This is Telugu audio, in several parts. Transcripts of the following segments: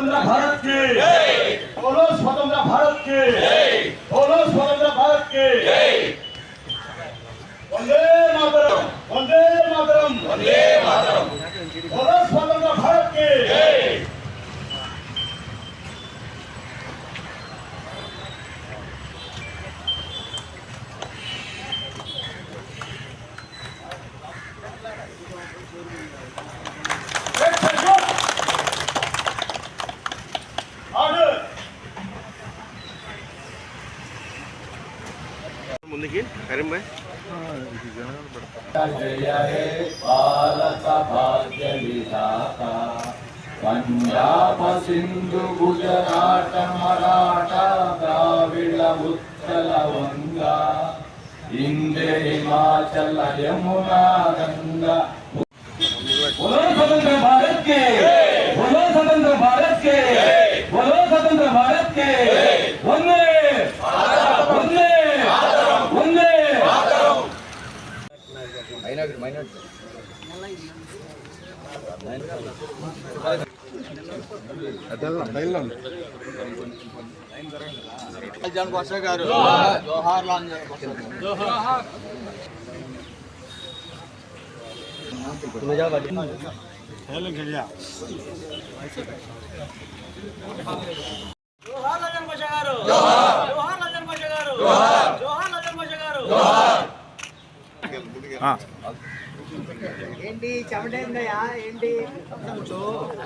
স্বতন্ত্র ভারতকে। বলো স্বতন্ত্র ভারতকে। বলো স্বতন্ত্র ভারতকে। বন্দে মাতরম বন্দে মাতরম। বন্দে মাতরম। বলো স্বতন্ত্র ভারতকে। Thank you. ముందుకి. కరీం భాయ్. జయ హే భారత భాగ్య విధాత పంజాబ సింధు గుజరాట మరాఠ ద్రావిడ ఉత్తర వంగ ఇందే హిమాచల యమునా గంగా. జోహార్ లండన్ భాష గారు జోహార్ లండన్ భాష గారు జోహార్ లండన్ భాష గారు ఏంటి చెమటైందయ్యా? ఏంటి? జోహార్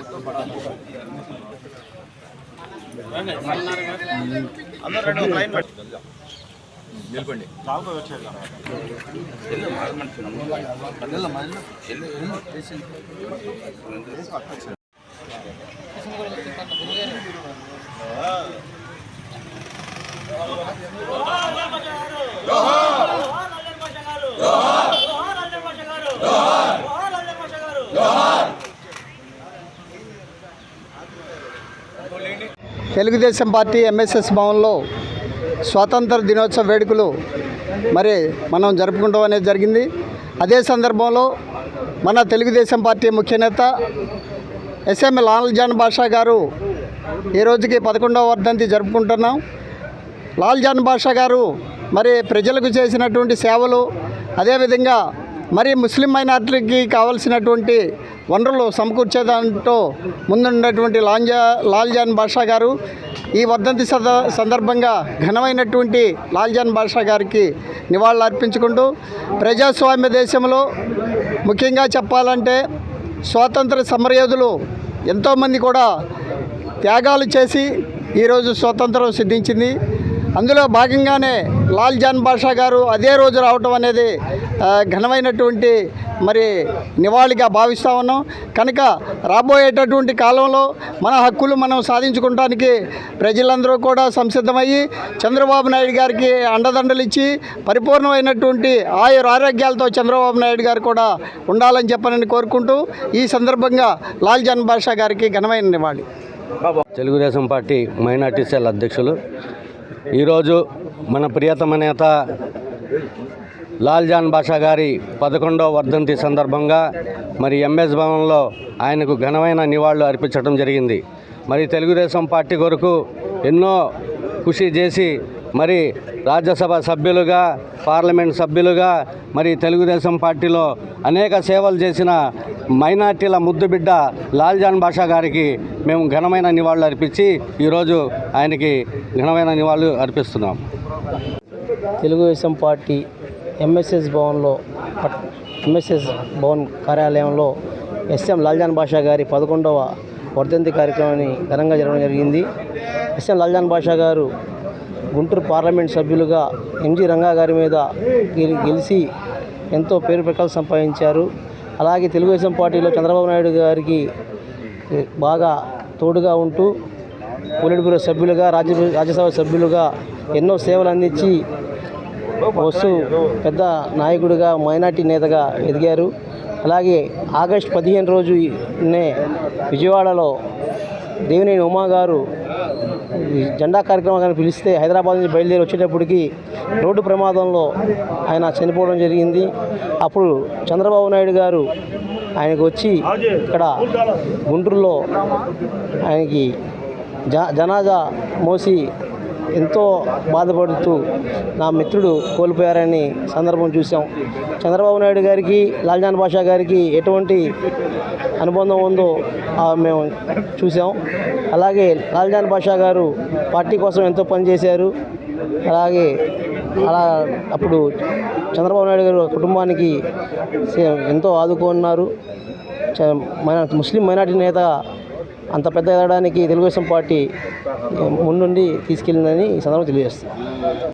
తెలుగుదేశం పార్టీ ఎంఎస్ఎస్ భవన్లో స్వాతంత్ర దినోత్సవ వేడుకలు మరి మనం జరుపుకుంటాం అనేది జరిగింది. అదే సందర్భంలో మన తెలుగుదేశం పార్టీ ముఖ్యనేత ఎస్ఎం లాల్జాన్ బాషా గారు ఈ రోజుకి పదకొండవ వర్ధంతి జరుపుకుంటున్నాం. లాల్ జాన్ బాషా గారు మరి ప్రజలకు చేసినటువంటి సేవలు అదేవిధంగా మరి ముస్లిం మైనార్టీకి కావలసినటువంటి వనరులు సమకూర్చేదాంట్లో ముందున్నటువంటి లాంజా లాల్జాన్ బాషా గారు ఈ వర్ధంతి సద సందర్భంగా ఘనమైనటువంటి లాల్జాన్ బాషా గారికి నివాళులు అర్పించుకుంటూ ప్రజాస్వామ్య దేశంలో ముఖ్యంగా చెప్పాలంటే స్వాతంత్ర సమరయోధులు ఎంతోమంది కూడా త్యాగాలు చేసి ఈరోజు స్వాతంత్రం సిద్ధించింది. అందులో భాగంగానే లాల్ జాన్ బాషా గారు అదే రోజు రావటం అనేది ఘనమైనటువంటి మరి నివాళిగా భావిస్తా ఉన్నాం. కనుక రాబోయేటటువంటి కాలంలో మన హక్కులు మనం సాధించుకోవడానికి ప్రజలందరూ కూడా సంసిద్ధమయ్యి చంద్రబాబు నాయుడు గారికి అండదండలు ఇచ్చి పరిపూర్ణమైనటువంటి ఆయుర ఆరోగ్యాలతో చంద్రబాబు నాయుడు గారు కూడా ఉండాలని చెప్పనని కోరుకుంటూ ఈ సందర్భంగా లాల్ జాన్ బాషా గారికి ఘనమైన నివాళి. తెలుగుదేశం పార్టీ మైనార్టీ సెల్ అధ్యక్షులు. ఈరోజు మన ప్రియతమ నేత లాల్జాన్ బాషా గారి పదకొండవ వర్ధంతి సందర్భంగా మరి ఎంఎస్ భవన్లో ఆయనకు ఘనమైన నివాళులు అర్పించడం జరిగింది. మరి తెలుగుదేశం పార్టీ కొరకు ఎన్నో కృషి చేసి మరి రాజ్యసభ సభ్యులుగా పార్లమెంట్ సభ్యులుగా మరి తెలుగుదేశం పార్టీలో అనేక సేవలు చేసిన మైనార్టీల ముద్దుబిడ్డ బిడ్డ లాల్జాన్ బాషా గారికి మేము ఘనమైన నివాళులు అర్పించి ఈరోజు ఆయనకి ఘనమైన నివాళులు అర్పిస్తున్నాం. తెలుగుదేశం పార్టీ ఎంఎస్ఎస్ భవన్లో పట్- ఎంఎస్ఎస్ భవన్ కార్యాలయంలో ఎస్ఎం లాల్జాన్ బాషా గారి పదకొండవ వర్ధంతి కార్యక్రమాన్ని ఘనంగా జరగడం జరిగింది. S M Laljan Basha garu Guntur parliament సభ్యులుగా ఎంజి రంగా గారి మీద గెలి గెలిచి ఎంతో పేరు ప్రకాలు సంపాదించారు. అలాగే తెలుగుదేశం పార్టీలో చంద్రబాబు నాయుడు గారికి బాగా తోడుగా ఉంటూ పోలిట్ బ్యూరో సభ్యులుగా రాజ్య రాజ్యసభ సభ్యులుగా ఎన్నో సేవలు అందించి వస్తూ పెద్ద నాయకుడిగా మైనార్టీ నేతగా ఎదిగారు. అలాగే ఆగస్ట్ పదిహేను రోజునే విజయవాడలో దేవినేని ఉమా గారు ఈ జెండా కార్యక్రమాన్ని పిలిస్తే హైదరాబాద్ నుంచి బయలుదేరి వచ్చేటప్పటికి రోడ్డు ప్రమాదంలో ఆయన చనిపోవడం జరిగింది. అప్పుడు చంద్రబాబు నాయుడు గారు ఆయనకు వచ్చి ఇక్కడ గుంటూరులో ఆయనకి జ జనాజా మోసి ఎంతో బాధపడుతూ నా మిత్రుడు కోల్పోయారని సందర్భం చూసాం చంద్రబాబు నాయుడు గారికి లాల్జాన్ బాషా గారికి ఎటువంటి అనుబంధం ఉందో మేము చూసాం అలాగే లాల్జాన్ బాషా గారు పార్టీ కోసం ఎంతో పనిచేశారు అలాగే అలా అప్పుడు చంద్రబాబు నాయుడు గారు కుటుంబానికి ఎంతో ఆదుకున్నారు మన ముస్లిం మైనార్టీ నేత అంత పెద్ద ఎదగడానికి తెలుగుదేశం పార్టీ ముందుండి తీసుకెళ్ళిందని ఈ సందర్భంగా తెలియజేస్తుంది